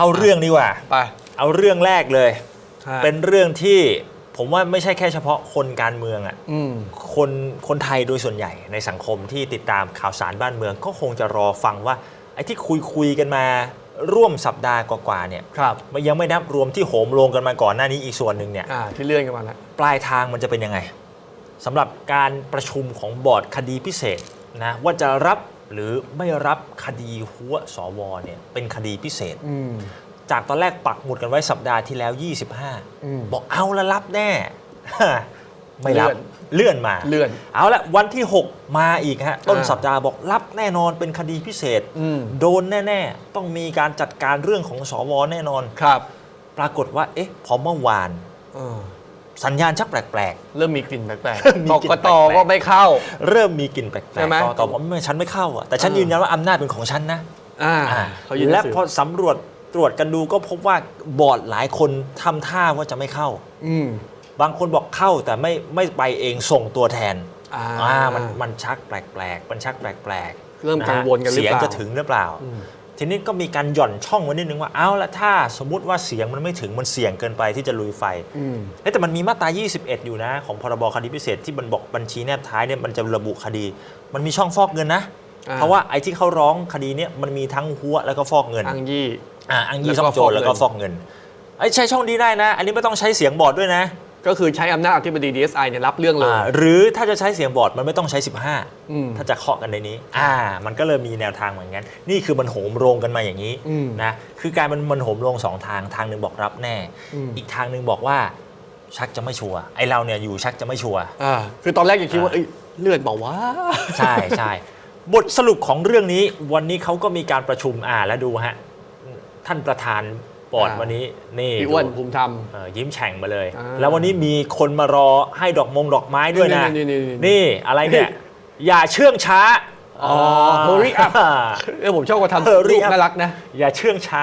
เข้าเรื่องดีกว่า ไป เอาเรื่องแรกเลยฮะเป็นเรื่องที่ผมว่าไม่ใช่แค่เฉพาะคนการเมืองอะอืมคนคนไทยโดยส่วนใหญ่ในสังคมที่ติดตามข่าวสารบ้านเมือง ก็คงจะรอฟังว่าไอ้ที่คุยคุยกันมาร่วมสัปดาห์กว่าๆเนี่ยครับมันยังไม่นับรวมที่โหมโรงกันมาก่อนหน้านี้อีกส่วนหนึ่งเนี่ยอ่าที่เลื่อนกันมาแล้วปลายทางมันจะเป็นยังไงสำหรับการประชุมของบอร์ดคดีพิเศษนะว่าจะรับ หรือไม่รับคดีหัวสวเนี่ยเป็นคดีพิเศษ อืม จากตอนแรกปักหมุดกันไว้สัปดาห์ที่แล้ว อืม25 บอกเอาละรับแน่ ไม่รับเลื่อนเลื่อนมาเลื่อน เอาละวันที่ 6 มาอีกฮะ ต้นอ่าสัปดาห์บอกรับแน่นอนเป็นคดีพิเศษ อืมโดนแน่ ๆ ต้องมีการจัดการเรื่องของสวแน่นอน ครับปรากฏว่า เอ๊ะ พอเมื่อวาน เออ สัญญาณชักแปลก เริ่มมีกลิ่นแปลกเริ่มมีๆกกลิ่กนตแปลกๆ ก็ไม่เข้า ๆ เริ่มมีกลิ่นแปลกใช่ไหม ๆต่อต่อผมไม่ฉันไม่เข้าอะแต่ฉันอ่ายืยืนยันว่าอำนาจเป็นของฉันนะอ่าอ่าเขายืนหและนังสือพอสำรวจตรวจกันดูก็พบว่าบอร์ดหลายคนทำท่าว่าจะไม่เข้า อืมบางคนบอกเข้าแต่ไม่ไม่ไปเองส่งตัวแทนอ่า อ่ามันมันชักแปลกๆมันชักแปลกๆเริ่มะฮะกังวลกันหรือเสียงเปล่าจะถึงหรือเปล่า อืม ทีนี้ก็มีการหย่อนช่องไว้นิดนึงว่าเอาละถ้าสมมติว่าเสียงมันไม่ถึงมันเสี่ยงเกินไปที่จะลุยไฟอืมเฮ้ยแต่มันมีมาตรา 21 อยู่นะ ของพรบคดีพิเศษที่มันบอกบัญชีแนบท้ายเนี่ยมันจะระบุคดี มันมีช่องฟอกเงินนะอ่าเพราะว่าไอ้ที่เขาร้องคดีเนี่ยมันมีทั้งหัวแล้วก็ฟอกเงินอังยี่อ่าอังยีแล้วซ่ก็องโจรฟอกเงินแล้วก็ฟอกเงินไอ้ยใช้ช่องนี้ได้นะ อันนี้ไม่ต้องใช้เสียงบอร์ดด้วยนะ ก็คือใช้อำนาจอธิบดี DSI เนี่ยรับเรื่องเลย อ่าหรือถ้าจะใช้เสียงบอร์ดมันไม่ต้องใช้ อืม15 ถ้าจะเคาะกันในนี้ อ่า มันก็เลยมีแนวทางเหมือนกัน นี่คือมันโหมโรงกันมาอย่างนี้อืม นะ คือการมันมันโหมโรงสองทางทางหนึ่งบอกรับแน่อืมอีกทางหนึ่งบอกว่าชักจะไม่ชัวร์ไอเราเนี่ยอยู่ชักจะไม่ชัวร์ อ่าคือตอนแรกยังคิดว่าอ่าเอ้ยเลื่อนเปล่าวะ ใช่ใช่บทสรุปของเรื่องนี้วันนี้เขาก็มีการประชุมอ่าแล้วดูฮะ ท่านประธาน บอร์ดอ่าวันนี้นี่พี่อ้วนดูภูมิธรรมเอ่อยิ้มแฉ่งมาเลยอ่าแล้ววันนี้มีคนมารอให้ดอกมงดอกไม้ด้วยนะ นี่นี่นี่นี่นี่อะไรเนี่ย อย่าเชื่องช้าอ๋อ hurry up เออผมชอบว่าทำเออรูป up น่ารักนะ อย่าเชื่องช้า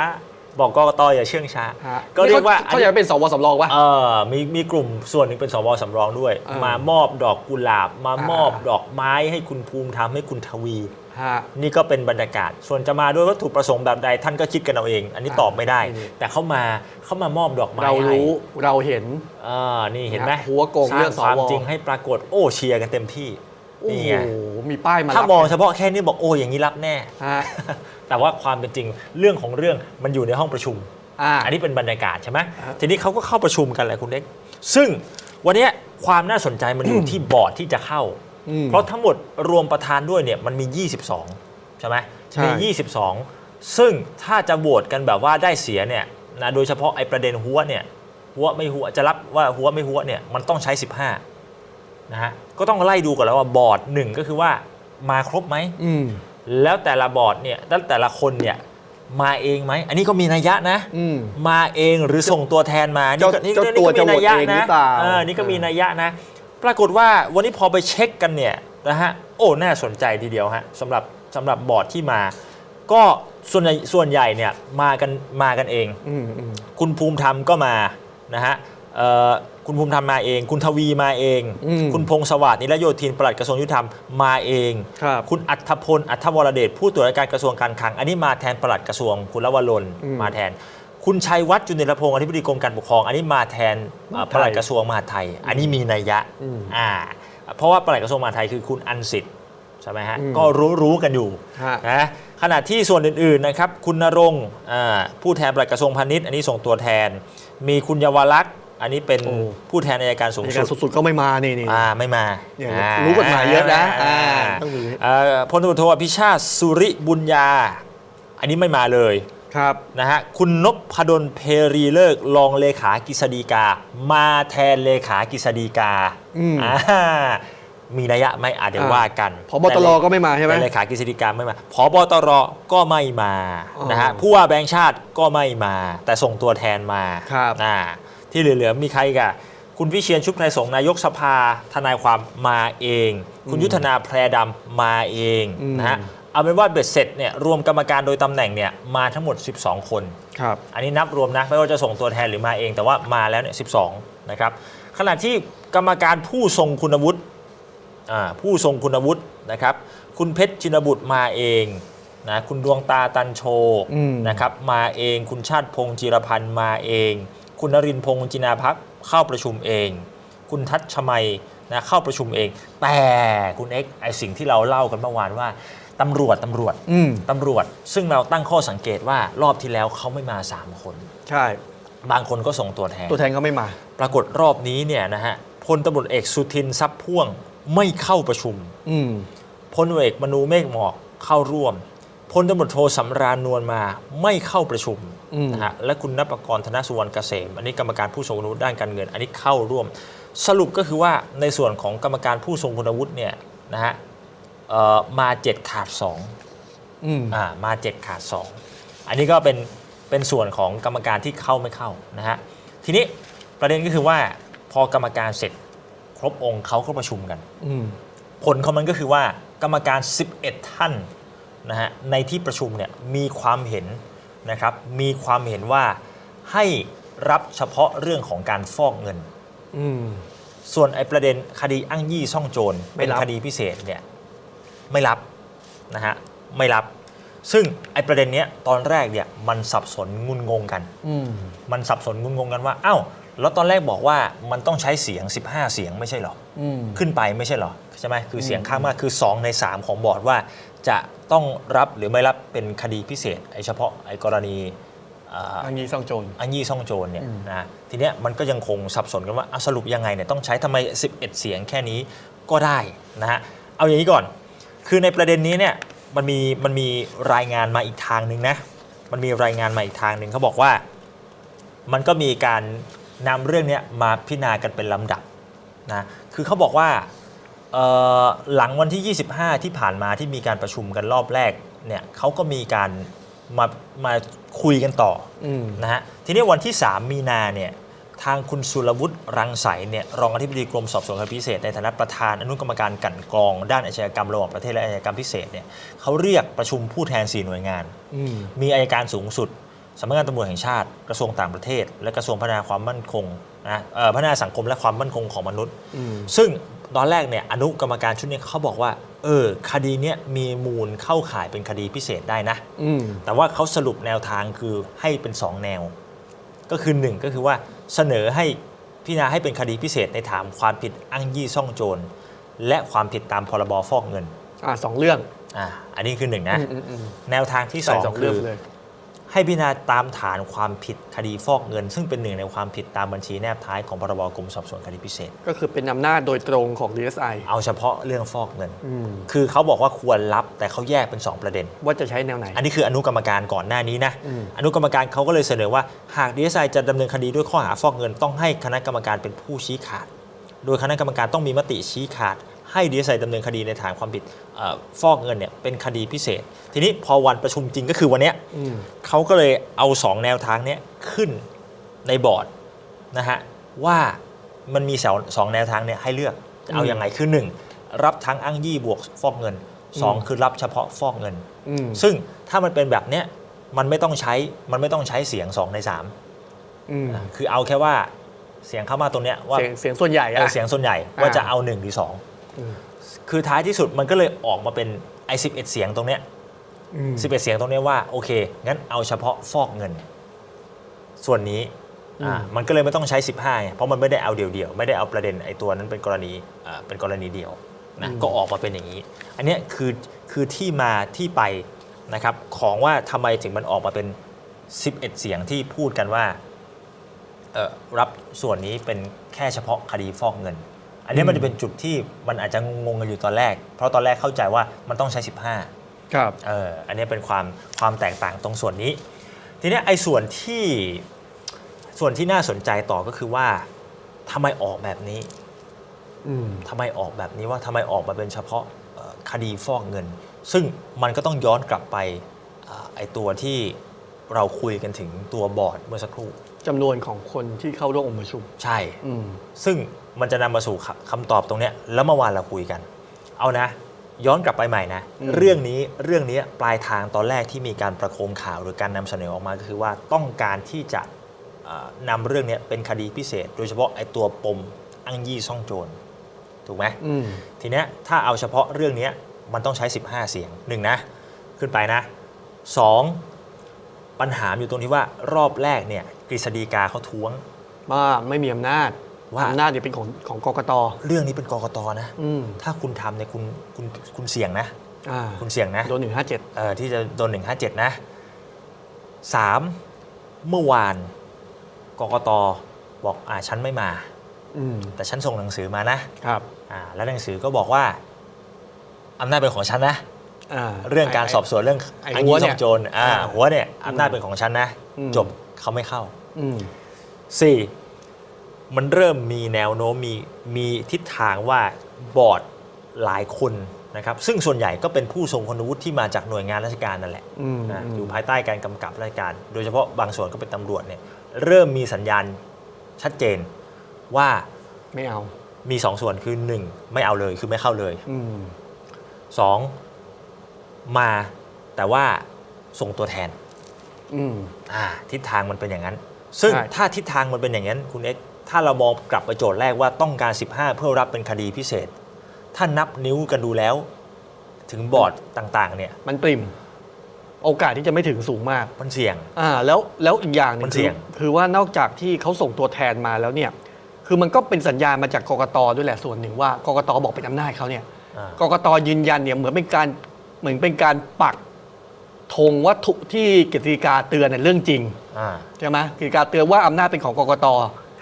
บอกกกตอย่าเชื่องช้าฮะก็เรียกว่านี่เขาเขาอยากเป็นสวสำรองปะเออมีมีกลุ่มส่วนหนึ่งเป็นสวสำรองด้วยอ่ามมามอบดอกกุหลาบมาอ่ามอบดอกไม้ให้คุณภูมิธรรมให้คุณทวี ฮะ นี่ก็เป็นบรรยากาศ ส่วนจะมาด้วยวัตถุประสงค์แบบใดท่านก็คิดกันเอาเอง อันนี้อ่าตอบไม่ได้นี่แต่เขามาเขามามอบดอกไม้เราให้รู้เราเห็นอ่านี่เห็นไหมนะหัวโกงสร้าเรื่องงความสวจริงให้ปรากฏโอ้เชียร์กันเต็มที่โอ้นี่โหไงมีป้ายมาถ้ารับมองเฉพาะแค่นี้บอกโอ้อย่างนี้รับแน่ฮะแต่ว่าความเป็นจริงเรื่องของเรื่องมันอยู่ในห้องประชุมอ่าอันนี้เป็นบรรยากาศใช่ไหมครับทีนี้เขาก็เข้าประชุมกันแหละคุณเล็ก ซึ่งวันเนี้ยความน่าสนใจมันอยู่ที่บอร์ดที่จะเข้าอืม เพราะทั้งหมดรวมประธานด้วยเนี่ยมันมี 22 ใช่ไหมใช่มี 22 ซึ่งถ้าจะโหวตกันแบบว่าได้เสียเนี่ยนะโดยเฉพาะไอ้ประเด็นหัวเนี่ยหัวไม่หัวจะรับว่าหัวไม่หัวเนี่ยมันต้องใช้ 15นะฮะก็ต้องไล่ดูก่อนแล้วว่าบอร์ดหนึ่งก็คือว่ามาครบไหมอืมแล้วแต่ละบอร์ดเนี่ยแล้วแต่ละคนเนี่ยมาเองไหม อันนี้ก็มีนัยยะนะอืมมาเองหรือส่งตัวแทนมาเจ้าก็นี่ก็เจ้าตัวนี่ก็มีนัยยะจะโหวตเองหรืนะอเปล่าเออนี่ก็มีนัยยะนะ ปรากฏว่าวันนี้พอไปเช็คกันเนี่ยนะฮะโอ้น่าสนใจทีเดียวฮะสำหรับสำหรับบอร์ดที่มา ก็ส่วนใหญ่ส่วนใหญ่เนี่ยมากันมากันเอง อืมอืม คุณภูมิธรรมก็มานะฮะเอ่อคุณภูมิธรรมมาเอง คุณทวีมาเอง อืม คุณพงศวัสดิ์นิรโยธินปลัดกระทรวงยุติธรรมมาเอง ครับ คุณอัธพล อัธวรเดชผู้ตรวจการกระทรวงการคลัง อันนี้มาแทนปลัดกระทรวง คุณลวรนอืมมาแทน คุณชัยวัฒน์จุนเดรพงศ์อธิบดีกรมการปกครอง อันนี้มาแทนเอ่อมหาดไทยปลัดกระทรวงมหาดไทย อันนี้มีนัยยะอืมอ่าเพราะว่าปลัดกระทรวงมหาดไทยคือคุณอันสิทธิ์ใช่ไหมฮะ อืมก็รู้รู้กันอยู่ฮะ นะขณะที่ส่วนอื่นๆนะครับ คุณนรงค์อ่าผู้แทนปลัดกระทรวงพาณิชย์ อันนี้ส่งตัวแทน มีคุณเยาวลักษณ์อันนี้เป็นโอ้ผู้แทนอัยการสูงในสุกาดรสุดๆก็ไม่มานี่นี่ อ่าไม่มาเนี่ยอ่ารู้กฎหมายเยอะนะอ่าต้องมีเอ่อพลตำรวจโทอภิชาติสุริบุญญา อันนี้ไม่มาเลย ครับนะฮะคุณนพดลเพรีเลิกษ์รองเลขากฤษฎีกา มาแทนเลขากฤษฎีกาอืม อ่ามีนัยยะไหม่อาจจะเดี๋ยวอ่าว่ากันพบตรก็ไม่มาใช่ไหม แต่เลขากฤษฎีกาไม่มาพบตรก็ไม่มาอ๋อนะฮะผู้ว่าแบงค์ชาติก็ไม่มา แต่ส่งตัวแทนมาครับ อ่าที่เหลือๆมีใครอีกันคุณวิเชียนชุบไทยสงฆ์นายกสภาทนายความมาเอง คุณยุทธนาแพรดำมาเองอืมนะฮะ เอาเป็นว่าเบ็ดเสร็จเนี่ยรวมกรรมการโดยตำแหน่งเนี่ยมาทั้งหมด 12 คน ครับ อันนี้นับรวมนะไม่ว่าจะส่งตัวแทนหรือมาเองแต่ว่ามาแล้วเนี่ย12 นะครับ ขณะที่กรรมการผู้ทรงคุณวุฒิอ่าผู้ทรงคุณวุฒินะครับ คุณเพชรชินบุตรมาเองนะคุณดวงตาตันโชอืม นะครับมาเอง คุณชาติพงศ์จิรพันธ์มาเอง คุณนรินทร์พงศ์จินาพักเข้าประชุมเอง คุณทัชชมัยนะเข้าประชุมเอง แต่คุณเอ็กซ์ไอสิ่งที่เราเล่ากันเมื่อวานว่า ตำรวจตำรวจอืม ตำรวจ ซึ่งเราตั้งข้อสังเกตว่ารอบที่แล้วเขาไม่มา 3 คน ใช่ บางคนก็ส่งตัวแทน ตัวแทนก็ไม่มา ปรากฏรอบนี้เนี่ยนะฮะพลตำรวจเอกสุทินทรัพย์พ่วงไม่เข้าประชุม อืม พลตำรวจเอกมนูเมฆหมอกเข้าร่วม พลตำรวจโทสำราญนวลมาไม่เข้าประชุมอืม นะฮะและคุณนภกรธนสุวรรณเกษม อันนี้กรรมการผู้ทรงคุณวุฒิด้านการเงิน อันนี้เข้าร่วม สรุปก็คือว่าในส่วนของกรรมการผู้ทรงคุณวุฒิเนี่ยนะฮะ เอ่อมา7ขาด2อืมอ่ามา7ขาด2อันนี้ก็เป็นเป็นส่วนของกรรมการที่เข้าไม่เข้านะฮะทีนี้ประเด็นก็คือว่าพอกรรมการเสร็จครบองค์เขาก็ประชุมกัน อืมผลของมันก็คือว่ากรรมการ 11 ท่านนะฮะในที่ประชุมเนี่ยมีความเห็นนะครับมีความเห็นว่าให้รับเฉพาะเรื่องของการฟอกเงิน อืม ส่วนไอ้ประเด็นคดีอ้างยี่ซ่องโจรไม่เป็นรับ คดีพิเศษเนี่ย ไม่รับนะฮะไม่รับ ซึ่งไอ้ประเด็นเนี้ยตอนแรกเนี่ยมันสับสนงุนงงกัน อืมมันสับสนงุนงงกันว่าอ้าวแล้วตอนแรกบอกว่ามันต้องใช้เสียง 15 เสียงไม่ใช่เหรอ อืม ขึ้นไปไม่ใช่เหรอ ใช่ไหมคือเสียงข้างมากคือ 2 ใน 3 ของบอร์ดว่าจะต้องรับหรือไม่รับเป็นคดีพิเศษ ไอ้เฉพาะไอ้กรณีอ่าอันนี้ซ่องโจร อันยี่ซ่องโจรเนี่ยอืมนะทีเนี้ยมันก็ยังคงสับสนกันว่าอะสรุปยังไงเนี่ยต้องใช้ทำไม 11 เสียงแค่นี้ก็ได้นะฮะเอาอย่างนี้ก่อน คือในประเด็นนี้เนี่ยมันมีมันมีรายงานมาอีกทางหนึ่งนะ มันมีรายงานมาอีกทางหนึ่งเขาบอกว่า มันก็มีการนำเรื่องเนี้ยมาพิจารณากันเป็นลำดับนะ คือเขาบอกว่าเอ่อหลังวันที่ 25 ที่ผ่านมาที่มีการประชุมกันรอบแรกเนี่ยเขาก็มีการมามาคุยกันต่ออืมนะฮะทีนี้วันที่ 3 มีนาเนี่ย ทางคุณสุรวุฒิรังสรรค์เนี่ยรองอธิบดีกรมสอบสวนคดีพิเศษในฐานะประธานอนุกรรมการกลันกรอง ด้านอาชญากรรมระหว่างประเทศและอาชญากรรมพิเศษเนี่ยเขาเรียกประชุมผู้แทน4หน่วยงานอืมมีอายการสูงสุดสำนักงานตำรวจแห่งชาติกระทรวงต่างประเทศ และกระทรวงพัฒนาความมั่นคงนะเอ่อพัฒนาสังคมและความมั่นคงของมนุษย์อืมซึ่งตอนแรกเนี่ยอนุกรรมการชุดนี้เขาบอกว่า เออ คดีเนี้ยมีมูลเข้าข่ายเป็นคดีพิเศษได้นะอืมแต่ว่าเขาสรุปแนวทางคือให้เป็น 2 แนว ก็คือ 1 ก็คือว่าเสนอให้พิจารณาให้เป็นคดีพิเศษในถามความผิดอ้างยี่ซ่องโจรและความผิดตามพรบฟอกเงินอ่าสองเรื่องอ่าอันนี้คือหนึ่งนะ อืมอืมอืมแนวทางที่ใส่สอง2เรื่คือองเลย ให้พิจารณาตามฐานความผิดคดีฟอกเงิน ซึ่งเป็นหนึ่งในความผิดตามบัญชีแนบท้ายของพรบกรมสอบสวนคดีพิเศษ ก็คือเป็นอำนาจโดยตรงของ DSI เอาเฉพาะเรื่องฟอกเงินอืมคือเขาบอกว่าควรรับแต่เขาแยกเป็น 2 ประเด็น ว่าจะใช้แนวไหน อันนี้คืออนุกรรมการก่อนหน้านี้นะอืมอนุกรรมการเขาก็เลยเสนอว่าหากดีเอสไอจะดำเนินคดีด้วยข้อหาฟอกเงิน ต้องให้คณะกรรมการเป็นผู้ชี้ขาด โดยคณะกรรมการต้องมีมติชี้ขาด ให้ดีเอสไอดำเนินคดีในฐานความผิดเอ่อฟอกเงินเนี่ยเป็นคดีพิเศษ ทีนี้พอวันประชุมจริงก็คือวันเนี้ยอืมเขาก็เลยเอา 2 แนวทางเนี้ยขึ้นในบอร์ดนะฮะว่ามันมีสองสองแนวทางเนี่ยให้เลือกจะเอาอืมอยัางไงคือ 1 รับทั้งอ้างยี่บวกฟอกเงินอืม2คือรับเฉพาะฟอกเงินอืมซึ่งถ้ามันเป็นแบบเนี้ยมันไม่ต้องใช้มันไม่ต้องใช้เสียง 2 ใน3อืมคือเอาแค่ว่าเสียงเข้ามาตรงเนี้ยว่าเสียงเสียงส่วนใหญ่เออะอเสียงส่วนใหญ่ว่าอ่าจะเอา1หรืออืม2 คือท้ายที่สุดมันก็เลยออกมาเป็นไอ้สิเสียงตรงเนี้ยอืม11เสียงตรงเนี้ยว่าโอเค งั้นเอาเฉพาะฟอกเงิน ส่วนนี้อ่าอืมมันก็เลยไม่ต้องใช้ 15ไงเพราะมันไม่ได้เอาเดี่ยวๆไม่ได้เอาประเด็นไอ้ตัวนั้นเป็นกรณีอ่าเป็นกรณีเดียวนะก็ออกมาเป็นอย่างนี้ อันเนี้ยคือคือที่มาที่ไปนะครับของว่าทำไมถึงมันออกมาเป็น 11 เสียงที่พูดกันว่าเอ่อรับส่วนนี้เป็นแค่เฉพาะคดีฟอกเงิน อันเนี้ยมันจะเป็นจุดที่มันอาจจะงงๆกันอยู่ตอนแรก เพราะตอนแรกเข้าใจว่ามันต้องใช้ 15ครับเอออันนี้เป็นความความแตกต่างตรงส่วนนี้ ทีเนี้ยไอ้ส่วนที่ส่วนที่น่าสนใจต่อก็คือว่าทำไมออกแบบนี้อืมทำไมออกแบบนี้ว่าทำไมออกมาเป็นเฉพาะเอ่อคดีฟอกเงิน ซึ่งมันก็ต้องย้อนกลับไปอ่าไอ้ตัวที่เราคุยกันถึงตัวบอร์ดเมื่อสักครู่ จำนวนของคนที่เข้าร่วมองค์ประชุม ใช่ อืม ซึ่งมันจะนำมาสู่คคำตอบตรงเนี้ยแล้วเมื่อวานเราคุยกัน เอานะ ย้อนกลับไปใหม่นะ อืม เรื่องนี้เรื่องนี้ปลายทางตอนแรกที่มีการประโคมข่าวหรือการนำเสนอออกมาก็คือว่าต้องการที่จะเอ่อนำเรื่องเนี้ยเป็นคดีพิเศษ โดยเฉพาะไอ้ตัวปมอ้างยี่ซ่องโจรถูกไหม อืม ทีเนี้ยถ้าเอาเฉพาะเรื่องเนี้ยมันต้องใช้ 15 เสียงหนึ่งนะ ขึ้นไปนะสอง ปัญหาอยู่ตรงที่ว่ารอบแรกเนี่ยกฤษฎีกาเขาท้วง ว่าไม่มีอำนาจว่า อำนาจเนี่ยเป็นของของกกตเรื่องนี้เป็นกกตนะ อืมถ้าคุณทำเนี่ยคุณคุณคุณเสี่ยงนะ อ่าคุณเสี่ยงนะ โดนหนึ่งห้าเจ็ดเอ่อที่จะโดน 157 นะสามเมื่อวานกกตบอกอ่าฉันไม่มา อืมแต่ฉันส่งหนังสือมานะครับ อ่าแล้วหนังสือก็บอกว่าอำนาจเป็นของฉันนะอ่า เรื่องการสอบสวนเรื่องไอ้อันหัวยี่เนี่ซ่ยองโจรอ่าอ่าหัวเนี่ยอำนาจเป็นของฉันนะอืมจบเขาไม่เข้าอืมสี่มันเริ่มมีแนวโน้มมีมีทิศทางว่าบอร์ดหลายคนนะครับซึ่งส่วนใหญ่ก็เป็นผู้ทรงคุณวุฒิที่มาจากหน่วยงานราชการนั่นแหละอืมนะอืมอยู่ภายใต้การกำกับราชการ โดยเฉพาะบางส่วนก็เป็นตำรวจเนี่ยเริ่มมีสัญญาณชัดเจนว่าไม่เอา มีสองส่วนคือหนึ่งไม่เอาเลยคือไม่เข้าเลยอืมสอง มาแต่ว่าส่งตัวแทนอืมอ่าทิศทางมันเป็นอย่างนั้น ซึ่งใช่ ถ้าทิศทางมันเป็นอย่างนั้น คุณเอ็กซ์ถ้าเรามองกลับไปโจทย์แรกว่าต้องการ 15 เพื่อรับเป็นคดีพิเศษ ถ้านับนิ้วกันดูแล้ว ถึงบอร์ดต่างๆ เนี่ย มันปริ่ม โอกาสที่จะไม่ถึงสูงมาก มันเสี่ยง อ่าแล้วแล้วอีกอย่างหนึมังนเสี่คือยง คือว่านอกจากที่เขาส่งตัวแทนมาแล้วเนี่ย คือมันก็เป็นสัญญาณมาจากกกตด้วยแหละส่วนหนึ่งว่ากกตบอกเป็นอำนาจเขาเนี่ยอ่ากกตยืนยันเนี่ยเหมือนเป็นการ เหมือนเป็นการปักธงวัตถุที่กฤษฎีกาเตือนเนี่ยเรื่องจริงอ่า ใช่ไหมกฤษฎีกาเตือนว่าอำนาจเป็นของกกต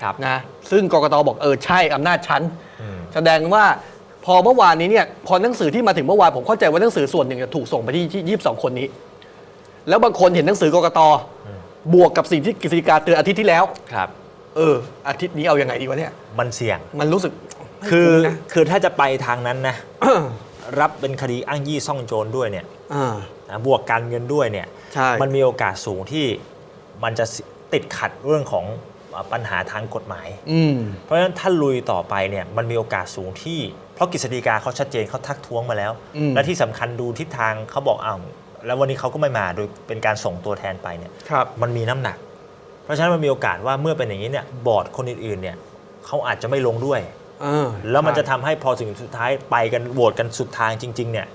ครับ นะซึ่งกกตบอกเออใช่อำนาจฉัน อืม แสดงว่าพอเมื่อวานนี้เนี่ยพอหนังสือที่มาถึงเมื่อวานผมเข้าใจว่าหนังสือส่วนหนึ่งจะถูกส่งไปที่ที่ยี่สิบสองคนนี้ แล้วบางคนเห็นหนังสือกกตอืม บวกกับสิ่งที่กฤษฎีกาเตือนอาทิตย์ที่แล้ว ครับ เออ อาทิตย์นี้เอาอยัางไงดีวะเนี่ยมันเสี่ยง มันรู้สึก คือไม่คือถ้าจะไปทางนั้นนะคุ้นนะ รับเป็นคดีอ้างยี่ซ่องโจรด้วยเนี่ยอ่า นะบวกการเงินด้วยเนี่ยใช่ มันมีโอกาสสูงที่มันจะติดขัดเรื่องของปัญหาทางกฎหมาย อืม เพราะฉะนั้นถ้าลุยต่อไปเนี่ยมันมีโอกาสสูงที่ เพราะกฤษฎีกาเขาชัดเจนเขาทักท้วงมาแล้ว อืมและที่สำคัญดูทิศทางเขาบอกอ้าวแล้ววันนี้เขาก็ไม่มาโดยเป็นการส่งตัวแทนไปเนี่ยครับ มันมีน้ำหนัก เพราะฉะนั้นมันมีโอกาสว่าเมื่อเป็นอย่างนี้เนี่ยบอร์ดคนอื่นๆเนี่ยเขาอาจจะไม่ลงด้วย เออแล้วมันจะใช่ทำให้พอถึงสุดท้ายไปกันโหวตกันสุดทางจริง ๆ เนี่ย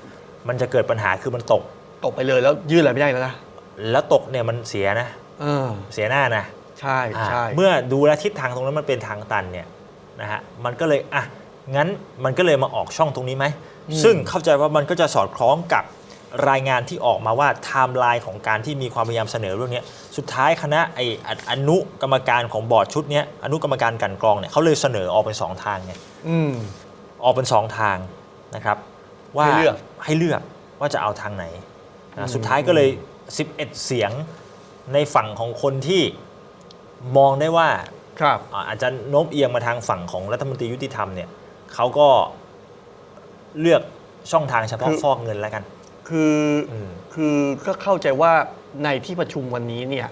มันจะเกิดปัญหาคือมันตก ตกไปเลยแล้วยื่นอะไรไม่ได้แล้วนะแล้วตกเนี่ยมันเสียนะ เออ เสียหน้านะใช่อ่าใช่เมื่อดูแลวทิศทางตรงนั้นมันเป็นทางตันเนี่ยนะฮะมันก็เลยอะงั้นมันก็เลยมาออกช่องตรงนี้ไหมซึ่งเข้าใจว่ามันก็จะสอดคล้องกับ รายงานที่ออกมาว่าไทม์ไลน์ของการที่มีความพยายามเสนอเรื่องเนี้ยสุดท้ายคณะไอออนุกรรมการของบอร์ดชุดเนี้ยอนุกรรมการกลันกรองเนี่ยเขาเลยเสนอออกเป็นสองทางไงอืมออกเป็นสองทางนะครับ ว่าให้เลือกให้เลือกว่าจะเอาทางไหนนะอืมสุดท้ายก็เลย 11 เสียงในฝั่งของคนที่มองได้ว่าครับอ่าอาจจะโน้มเอียงมาทางฝั่งของรัฐมนตรียุติธรรมเนี่ยเขาก็เลือกช่องทางเฉพาะคือฟอกเงินแล้วกัน คืออมคือก็เข้าใจว่าในที่ประชุมวันนี้เนี่ย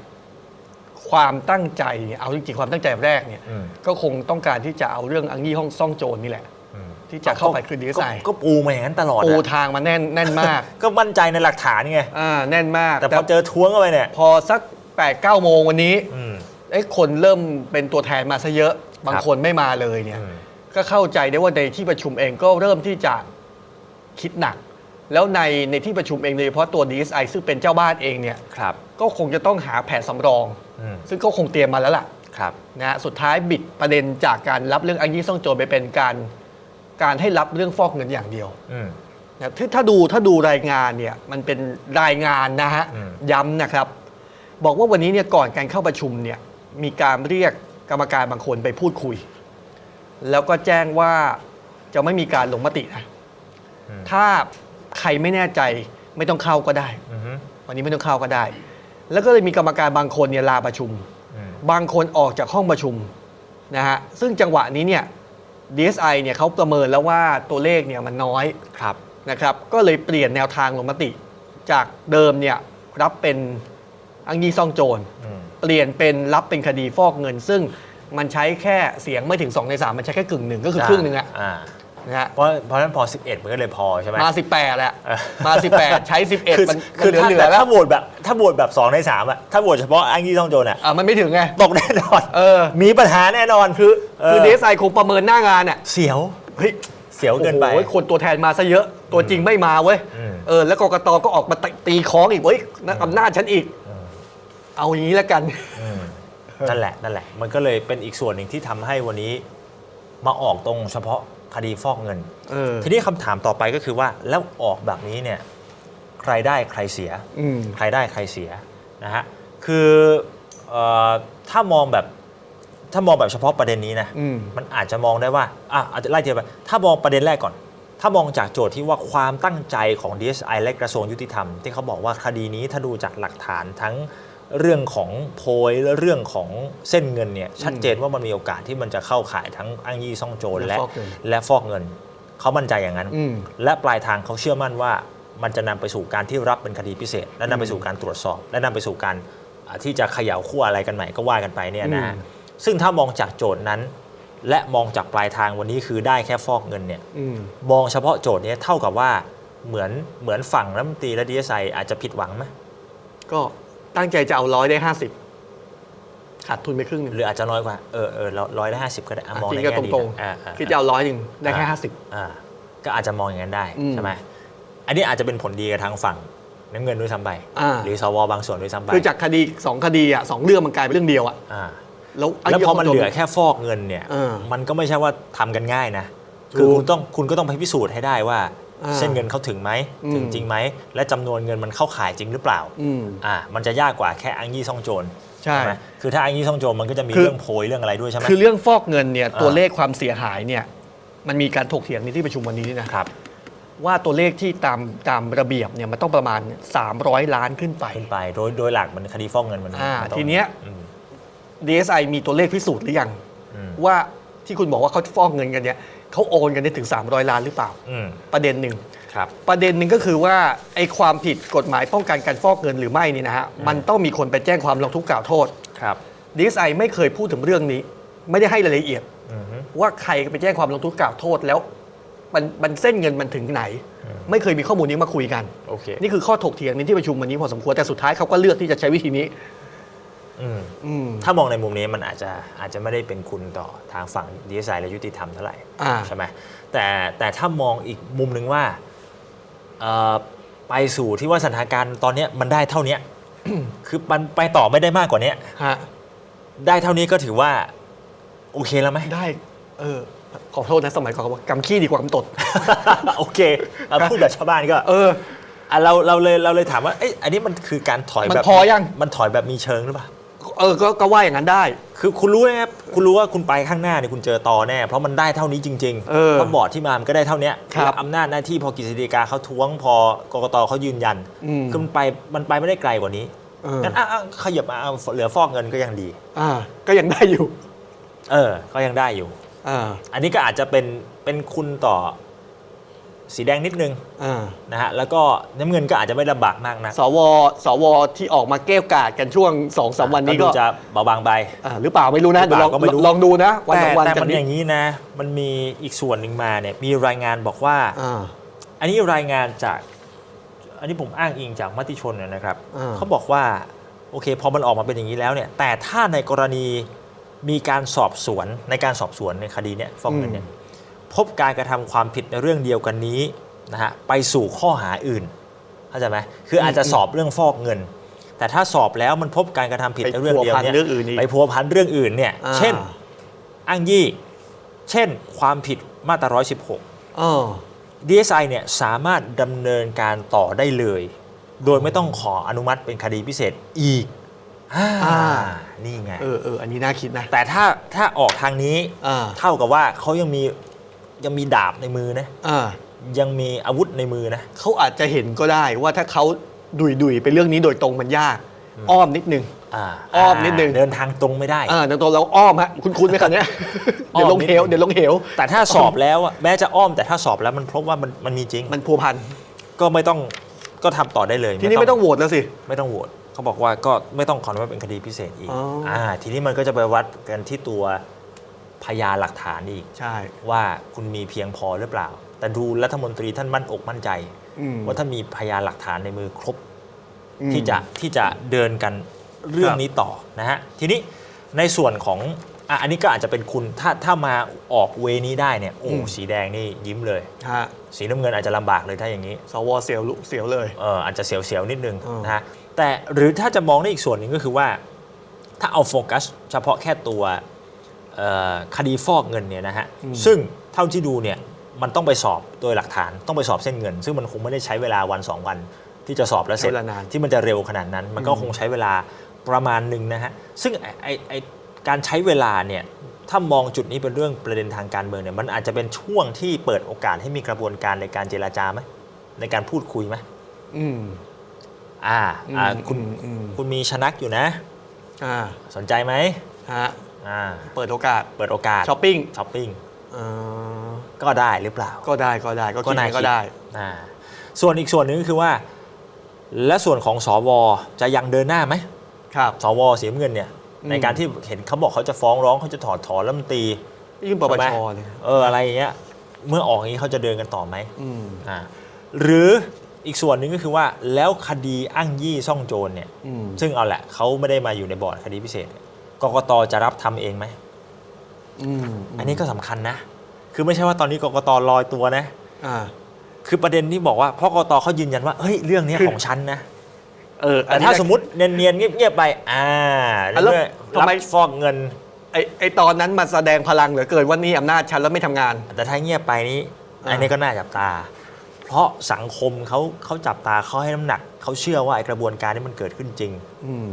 ความตั้งใจเนี่ยเอาจริงๆความตั้งใจแรกเนี่ยอืมก็คงต้องการที่จะเอาเรื่องอังยี่ห้องซ่องโจรนี่แหละอืมที่จะเข้าไปคืนดีไซน์ก็ก็ปูมาอย่างนั้นตลอดปูอะทางมาแน่นแน่นมาก ก็มั่นใจในหลักฐานไงอ่าแน่นมาก แต่พอเจอท้วงเข้าไปเนี่ยพอสัก8ปดเก้าโมงวันนี้อืมไอ้คนเริ่มเป็นตัวแทนมาซะเยอะบางครับคนไม่มาเลยเนี่ยอืมก็เข้าใจได้ว่าในที่ประชุมเองก็เริ่มที่จะคิดหนัก แล้วในในที่ประชุมเองโดยเฉพาะตัว DSI ซึ่งเป็นเจ้าบ้านเองเนี่ยครับ ก็คงจะต้องหาแผนสำรอง อืมซึ่งก็คงเตรียมมาแล้วล่ะครับ นะฮะสุดท้ายบิดประเด็นจากการรับเรื่องอังยี่ซ่องโจรไปเป็นการ การให้รับเรื่องฟอกเงินอย่างเดียว อืม นะถ้าถ้าดูถ้าดูรายงานเนี่ยมันเป็นรายงานนะฮะอืม ย้ำนะครับ บอกว่าวันนี้เนี่ยก่อนการเข้าประชุมเนี่ยมีการเรียกกรรมการบางคนไปพูดคุย แล้วก็แจ้งว่าจะไม่มีการลงมตินะอืมถ้า ใครไม่แน่ใจไม่ต้องเข้าก็ได้ อืมวันนี้ไม่ต้องเข้าก็ได้ แล้วก็เลยมีกรรมการบางคนเนี่ยลาประชุม อืมบางคนออกจากห้องประชุมนะฮะซึ่งจังหวะนี้เนี่ย DSI เนี่ยเขาประเมินแล้วว่าตัวเลขเนี่ยมันน้อยครับ นะครับ ก็เลยเปลี่ยนแนวทางลงมติ จากเดิมเนี่ยรับเป็นอังยีซ่องโจร อืมเปลี่ยนเป็นรับเป็นคดีฟอกเงิน ซึ่งมันใช้แค่เสียงไม่ถึง 2 ใน 3 มันใช้แค่กึ่งหนึ่งก็คือครึ่งหนึ่งอะอ่า นะฮะเพราะเพราะฉะนั้นพอ 11 มันก็เลยพอใช่ไหม มา 18แหละเออมา 18 ใช้ 11คือมันคือมันถ้าเหลือแต่ๆแล้วถ้าโหวตแบบถ้าโหวตแบบ 2 ใน3อะถ้าโหวตเฉพาะอ้างยี่ต้องโจรอะอะมันไม่ถึงไง ตกแน่นอนเออ มีปัญหาแน่นอนคือคือเ DSI คงประเมินหน้างานอะเสียวเฮ้ยเสียวเกินไปโอ้โหคนตัวแทนมาซะเยอะ ตัวจริงไม่มาเว้ยอืมเออแล้วกกตก็ออกมาตีตีค้องอีกเว้ยนักอำนาจฉันอีกอืมเอาอย่างนี้แล้วกันอืมนั่นแหละนั่นแหละ มันก็เลยเป็นอีกส่วนหนึ่งที่ทำให้วันนี้มาออกตรงเฉพาะ คดีฟอกเงิน เออทีนี้คำถามต่อไปก็คือว่าแล้วออกแบบนี้เนี่ยใครได้ใครเสีย อืม ใครได้ใครเสียนะฮะ คือเออถ้ามองแบบถ้ามองแบบเฉพาะประเด็นนี้นะอืมมันอาจจะมองได้ว่าอะอาจจะไล่ทีละไปถ้ามองประเด็นแรกก่อน ถ้ามองจากโจทย์ที่ว่าความตั้งใจของ DSI และกระทรวงยุติธรรม ที่เขาบอกว่าคดีนี้ถ้าดูจากหลักฐานทั้ง เรื่องของโพยและเรื่องของเส้นเงินเนี่ยชัดเจนว่ามันมีโอกาสที่มันจะเข้าข่ายทั้งอ้างยี่ซ่องโจรและและฟอกเงิน และฟอกเงิน เขามั่นใจอย่างนั้น อืม และปลายทางเขาเชื่อมั่นว่ามันจะนำไปสู่การที่รับเป็นคดีพิเศษ และนำไปสู่การตรวจสอบ และนำไปสู่การอ่าที่จะเขย่าขั้วอะไรกันใหม่ก็ว่ากันไปเนี่ยนะฮะอืม ซึ่งถ้ามองจากโจทย์นั้น และมองจากปลายทางวันนี้คือได้แค่ฟอกเงินเนี่ย อืม มองเฉพาะโจทย์เนี้เท่ากับว่าเหมือนเหมือนฝั่งรัฐมนตรีและดีเอสไออาจจะผิดหวังไหมก็ ตั้งใจจะเอาร้อยได้ห้าสิบขาดทุนไปครึ่งหนึ่งหรืออาจจะน้อยกว่าเออเออร้อยละห้าสิบก็ได้อะมองจริในงก็แง่ตดีรงนะอ่าอ่าๆคือจะเอาร้อยหนึ่งได้แค่ห้าสิบอ่าก็อาจจะมองอย่างนั้นได้อืมใช่ไหมอันนี้อาจจะเป็นผลดีกับทางฝั่งน้ำเงินด้วยซ้ำไปอ่าหรือสวบางส่วนด้วยซ้ำไปคือจากคดีสองคดีอะสองเรื่องมันกลายเป็นเรื่องเดียวอะอ่าแล้วแล้วพอมันจเหลือแค่ฟอกเงินเนี่ยเออมันก็ไม่ใช่ว่าทำกันง่ายนะถูกคือคุณต้องคุณก็ต้องไปพิสูจน์ให้ได้ว่าอ่า เส้นเงินเขาถึงไหมอืมถึงจริงไหม และจำนวนเงินมันเข้าข่ายจริงหรือเปล่าอืมอ่า มันจะยากกว่าแค่อ้างยี่ซ่องโจรใช่ไหมคือถ้าอ้างยี่ซ่องโจรมันก็จะมีคือเรื่องโพยเรื่องอะไรด้วยใช่ไหมคือเรื่องฟอกเงินเนี่ยอ่าตัวเลขความเสียหายเนี่ยมันมีการถกเถียงในที่ประชุมวันนี้ด้วยนะครับว่าตัวเลขที่ตามตามระเบียบเนี่ยมันต้องประมาณ 300 ล้านขึ้นไปขึ้นไป โดยโดยหลักมันคดีฟอกเงินมันอ่ามัต้องทีเนี้ยอืม DSI มีตัวเลขพิสูจน์หรือยังอืมว่าที่คุณบอกว่าเขาฟอกเงินกันเนี่ย เขาโอนกันได้ถึง 300 ล้านหรือเปล่า อืมประเด็นหนึ่ง ครับ ประเด็นหนึ่งก็คือว่าไอ้ความผิดกฎหมายป้องกันการฟอกเงินหรือไม่นี่นะฮะมันต้องมีคนไปแจ้งความร้องทุกข์กล่าวโทษครับ DSI ไม่เคยพูดถึงเรื่องนี้ ไม่ได้ให้รายละเอียด อืมฮึ ว่าใครไปแจ้งความร้องทุกข์กล่าวโทษแล้ว มันมันเส้นเงินมันถึงไหนไม่เคยมีข้อมูลนี้มาคุยกัน โอเค นี่คือข้อถกเถียงในที่ประชุมวันนี้พอสมควรแต่สุดท้ายเขาก็เลือกที่จะใช้วิธีนี้ อืมอืม ถ้ามองในมุมนี้มันอาจจะอาจจะไม่ได้เป็นคุณต่อทางฝั่งดีไซน์และยุติธรรมเท่าไหร่อ่า ใช่ไหมแต่แต่ถ้ามองอีกมุมหนึ่งว่าเอ่อไปสู่ที่ว่าสถานการณ์ตอนเนี้ยมันได้เท่าเนี้ย คือมันไปต่อไม่ได้มากกว่าเนี้ย ฮะ ได้เท่านี้ก็ถือว่า โอเคแล้วไหม ได้ เออ ขอโทษนะสมัยก่อนเขาบอกกำขี้ดีกว่ากำตด โอเคเอาพูดแบบชาวบ้านก็เออ อะเราเราเลยเราเลยถามว่าเอ้ยอันนี้มันคือการถอยมันแบบพอยัง มันถอยแบบมีเชิงหรือเปล่า เออก็ก็ว่าอย่างนั้นได้ คือคุณรู้นะครับคุณรู้ว่าคุณไปข้างหน้าเนี่ยคุณเจอตอแน่ เพราะมันได้เท่านี้จริงเออเพราะบอร์ดที่มามันก็ได้เท่าเนี้ยครับแล้วอำนาจหน้าที่พอกฤษฎีกาเขาท้วงพอกกตเขายืนยันอืมคือมันไปมันไปไม่ได้ไกลกว่านี้เออ งั้นอะอะขยับมาเอาเหลือฟอกเงินก็ยังดี อ่าก็ยังได้อยู่เออ ก็ยังได้อยู่ อ่า อันนี้ก็อาจจะเป็นเป็นคุณต่อ สีแดงนิดนึงอ่า นะฮะแล้วก็น้ำเงินก็อาจจะไม่ลำบากมากนะสว สว ที่ออกมาแก้วกาดกันช่วงสองสามวันนี้ก็ดูจะเบาบางไป อ่าหรือเปล่าไม่รู้นะหรืเดี๋อยวเปลองล่าก็ไม่รู้ ลองดูนะ วันแต่สองวันแต่กัมันนนี้อย่างนี้นะ มันมีอีกส่วนหนึ่งมาเนี่ยมีรายงานบอกว่า อ่า อันนี้รายงานจาก อันนี้ผมอ้างอิงจากมติชนเนี่ยนะครับ อ่า เขาบอกว่า โอเค พอมันออกมาเป็นอย่างนี้แล้วเนี่ย แต่ถ้าในกรณีมีการสอบสวนในการสอบสวนในคดีเนี่ยฟ้องเงินเนี่ย พบการกระทำความผิดในเรื่องเดียวกันนี้นะฮะไปสู่ข้อหาอื่นเข้าใจไหมคืออาจจะสอบเรื่องฟอกเงิน แต่ถ้าสอบแล้วมันพบการกระทำผิดไปในเรื่องเดียวพัวพันเนี่ยเรื่องอื่นอีกไปพัวพันเรื่องอื่นเนี่ยอ่าเช่นอ้างยี่ เช่น ความผิดมาตรา 116อ๋อ DSI เนี่ยสามารถดำเนินการต่อได้เลย โดยไม่ต้องขออนุมัติเป็นคดีพิเศษอีกอ่าอ่านี่ไง เออเอออันนี้น่าคิดนะ แต่ถ้าถ้าออกทางนี้อ่าเท่ากับว่าเขายังมี ยังมีดาบในมือนะอ่ายังมีอาวุธในมือนะ เขาอาจจะเห็นก็ได้ว่าถ้าเขาดุยดุยๆไปเรื่องนี้โดยตรงมันยาก อ้อมนิดนึง อ่าอ้อมนิดนึงเดินทางตรงไม่ได้ อ่าตรงๆเราอ้อมฮะคุณคุณไหมคันนี้ยอ้เดี๋อยวมลงเหวนิดนึงเดี๋ยวลงเหวแต่ถ้าสอบแล้วอะแม้จะอ้อมแต่ถ้าสอบแล้วมันพบว่ามันมันมีจริง มันพัวพันก็ไม่ต้องก็ทำต่อได้เลยทีนี้ไม่ต้องโหวตแล้วสิ ไม่ต้องโหวตเขาบอกว่าก็ไม่ต้องขออนุมัติเป็นคดีพิเศษอีกอ๋ออ่่าทีนี้มันก็จะไปวัดกันที่ตัว พยานหลักฐานอีก ใช่ ว่าคุณมีเพียงพอหรือเปล่า แต่ดูรัฐมนตรีท่านมั่นอกมั่นใจ อืม ว่าถ้ามีพยานหลักฐานในมือครบ อืมที่จะที่จะเดินกันเรื่องครับนี้ต่อนะฮะทีนี้ในส่วนของอะอันนี้ก็อาจจะเป็นคุณถ้าถ้ามาออกเวนี้ได้เนี่ยโอ้อืม สีแดงนี่ยิ้มเลย ฮะสีน้ำเงินอาจจะลำบากเลยถ้าอย่างนี้สวเสียวลุเสียวเลย เอออาจจะเสียวๆนิดนึงอืม นะฮะแต่หรือถ้าจะมองในอีกส่วนหนึ่งก็คือว่า ถ้าเอาโฟกัสเฉพาะแค่ตัวเอ่อ คดีฟอกเงินเนี่ยนะฮะซึ่งเท่าที่ดูเนี่ยมันต้องไปสอบโดยหลักฐานต้องไปสอบเส้นเงิน ซึ่งมันคงไม่ได้ใช้เวลาวัน 2 วัน ที่จะสอบแล้วเสร็จใช้เวลานานที่มันจะเร็วขนาดนั้น มันก็คงใช้เวลาประมาณหนึ่งนะฮะซึ่งไอ้ไอ้ไอการใช้เวลาเนี่ยถ้ามองจุดนี้เป็นเรื่องประเด็นทางการเมืองเนี่ยมันอาจจะเป็นช่วงที่เปิดโอกาสให้มีกระบวนการในการเจรจาไหมในการพูดคุยไหมอืมอ่าอ่าอืมคุณอืมอืมคุณมีชนักอยู่นะ อ่า สนใจไหมฮะ อ่าเปิดโอกาสเปิดโอกาสช้อปปิ้งช้อปปิ้งเอ่อก็ได้หรือเปล่า ก็ได้ก็ได้ก็คิดน่าไงก็คิได้อ่าส่วนอีกส่วนหนึ่งก็คือว่า และส่วนของสวจะยังเดินหน้าไหมครับ สวสีน้ำเงินเนี่ยอืมในการที่เห็นเขาบอกเขาจะฟ้องร้องเขาจะถอดถอนรัฐมนตรียื่นปปใช่ไหมชเลยเอออะไรอย่างเงี้ยเมื่อออกอย่างนี้เขาจะเดินกันต่อไหมอืมอ่าหรืออีกส่วนหนึ่งก็คือว่าแล้วคดีอ้างยี่ซ่องโจรเนี่ยอืมซึ่งเอาแหละเขาไม่ได้มาอยู่ในบอร์ดคดีพิเศษเนี่ย กกตจะรับทำเองไหมอืมอันนี้ก็สำคัญนะ คือไม่ใช่ว่าตอนนี้กกตลอยตัวนะอ่าคือประเด็นที่บอกว่าเพราะกกตเขายืนยันว่าเฮ้ยเรื่องเนี้ยคือของฉันนะเออแต่ถ้าสมมติเนียนๆเงียบๆไป อ่าอะแล้วเมื่อทำไมรับฟอกเงินไอไอตอนนั้นมาแสดงพลังเหลือเกินว่านี่อำนาจฉันแล้วไม่ทำงาน แต่ถ้าเงียบไปนี้อ่าอันนี้ก็น่าจับตา เพราะสังคมเขาเขาจับตาเขาให้น้ำหนักเขาเชื่อว่าไอ้กระบวนการนี้มันเกิดขึ้นจริง อืม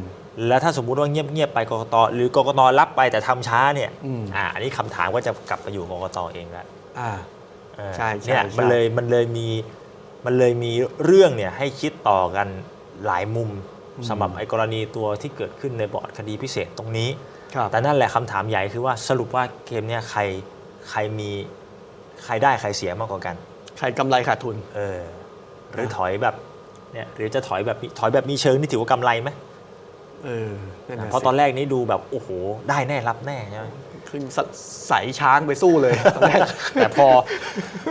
แล้วถ้าสมมุติว่าเงียบๆไปกกตหรือกกตรับไปแต่ทำช้าเนี่ยอืม อ่าอันนี้คำถามก็จะกลับไปอยู่กกตเองแล้วอ่า เออใช่ใช่เนี่ยใช่ มันเลยมันเลยมีมันเลยมีเรื่องเนี่ยให้คิดต่อกันหลายมุมสำหรับไอ้กรณีตัวที่เกิดขึ้นในบอร์ดคดีพิเศษตรงนี้ ครับ แต่นั่นแหละคำถามใหญ่คือว่าสรุปว่าเกมเนี่ยใครใครมีใครได้ใครเสียมากกว่ากันใครกำไรขาดทุน เออหรือถอยแบบเนี่ยหรือจะถอยแบบถอยแบบมีเชิงนี่ถือว่ากำไรไหม เออนั่นน่เพราะตอนแรกนี้ดูแบบโอ้โห ได้แน่รับแน่ใช่ไหมขึ้นสใสช้างไปสู้เลยตอนแรก แต่พอ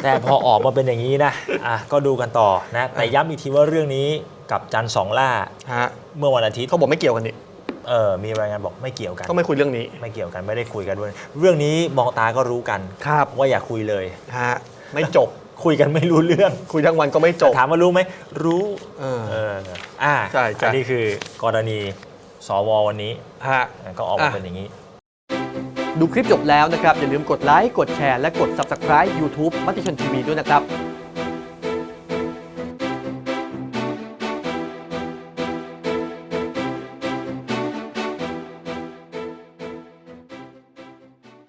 แต่พอออกมาเป็นอย่างนี้นะอะก็ดูกันต่อนะแต่ย้ำอีกทีว่าเรื่องนี้กับจันทร์สองล่าฮะเมื่อวันอาทิตย์เขาบอกไม่เกี่ยวกันนี่เออมีรายงานบอกไม่เกี่ยวกัน ก็ไม่คุยเรื่องนี้ ไม่เกี่ยวกันไม่ได้คุยกันด้วย เรื่องนี้มองตาก็รู้กันครับว่าอย่าคุยเลยฮะไม่จบคุยกันไม่รู้เรื่อง คุยทั้งวันก็ไม่จบถามว่ารู้ไหมรู้เออเอออ่าใช่ใช่อันนี้คือกรณี สววันนี้ฮะ ก็ออกมาอะ เป็นอย่างนี้ ดูคลิปจบแล้วนะครับ อย่าลืมกดไลค์ กดแชร์ และกด Subscribe YouTube มติชนทีวีด้วยนะครับ